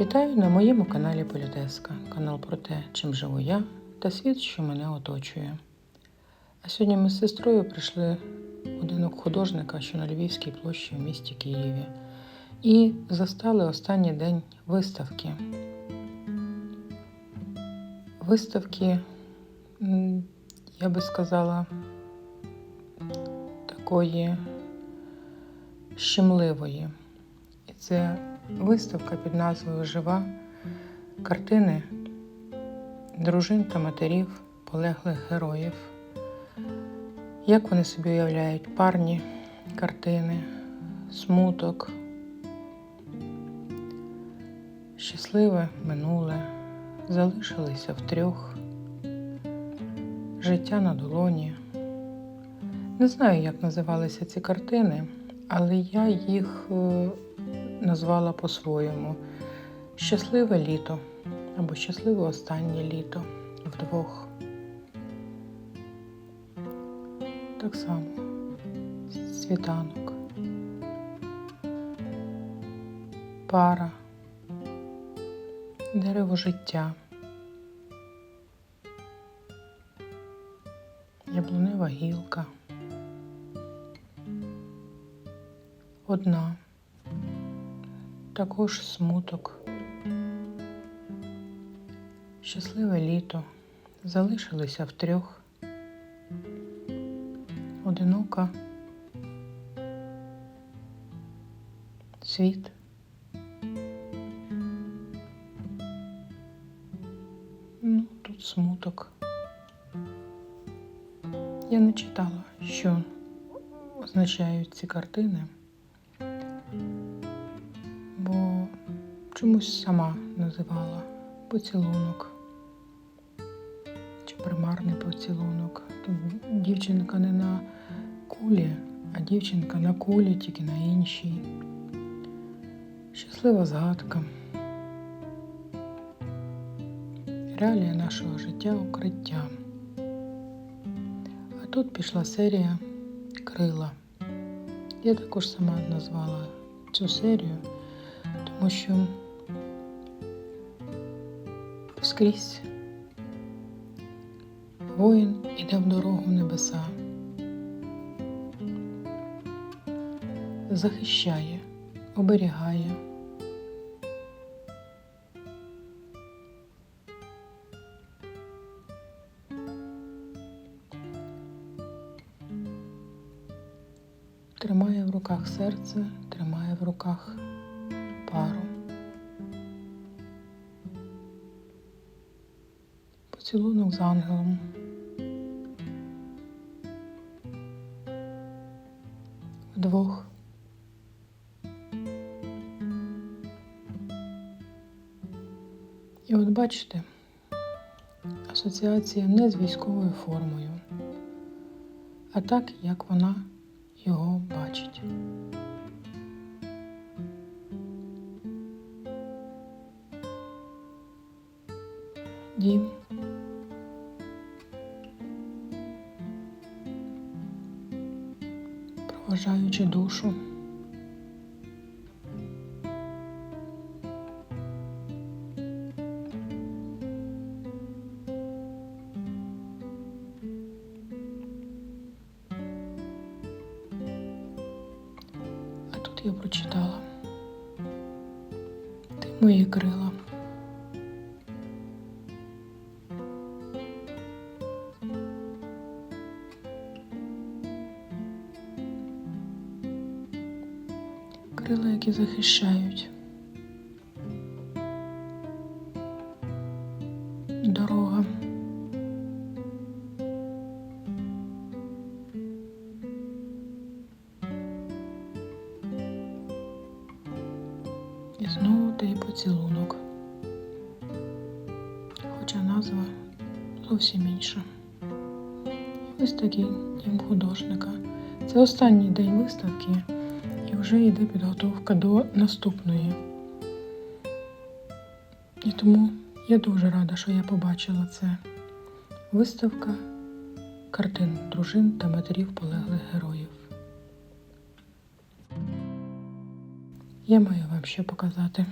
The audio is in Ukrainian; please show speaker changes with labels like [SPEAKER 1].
[SPEAKER 1] Вітаю на моєму каналі Політеска, канал про те, чим живу я та світ, що мене оточує. А сьогодні ми з сестрою прийшли в будинок художника, що на Львівській площі в місті Києві, і застали останній день виставки. Виставки, я би сказала, такої щемливої. І це виставка під назвою Жива картини дружин та матерів полеглих героїв. Як вони собі уявляють парні картини, смуток, щасливе минуле, залишилися втрьох, життя на долоні. Не знаю, як називалися ці картини, але я їх е, назвала по-своєму. Щасливе літо або Щасливе останнє літо вдвох. Так само світанок, пара, дерево життя, яблунева гілка. Одна також смуток. Щасливе літо залишилися втрьох. Одинока. Світ. Ну, тут смуток. Я не читала, що означають ці картини чомусь сама називала поцілунок чи примарний поцілунок. Дівчинка не на кулі, а дівчинка на кулі, тільки на іншій. Щаслива згадка. Реалія нашого життя укриття. А тут пішла серія Крила. Я також сама назвала цю серію, тому що скрізь воїн іде в дорогу в небеса, захищає, оберігає. Тримає в руках серце, тримає в руках пару. Поцілунок з ангелом. Вдвох. І от бачите, асоціація не з військовою формою, а так, як вона його бачить. Дім. Проважаючи душу. Я прочитала. Ти мої крила. Крила, які захищають. Дорога. І знову той поцілунок. Хоча назва зовсім інша. Ось такий дім художника. Це останній день виставки вже йде підготовка до наступної. І тому я дуже рада, що я побачила це. Виставка картин дружин та матерів полеглих героїв. Я маю вам ще показати.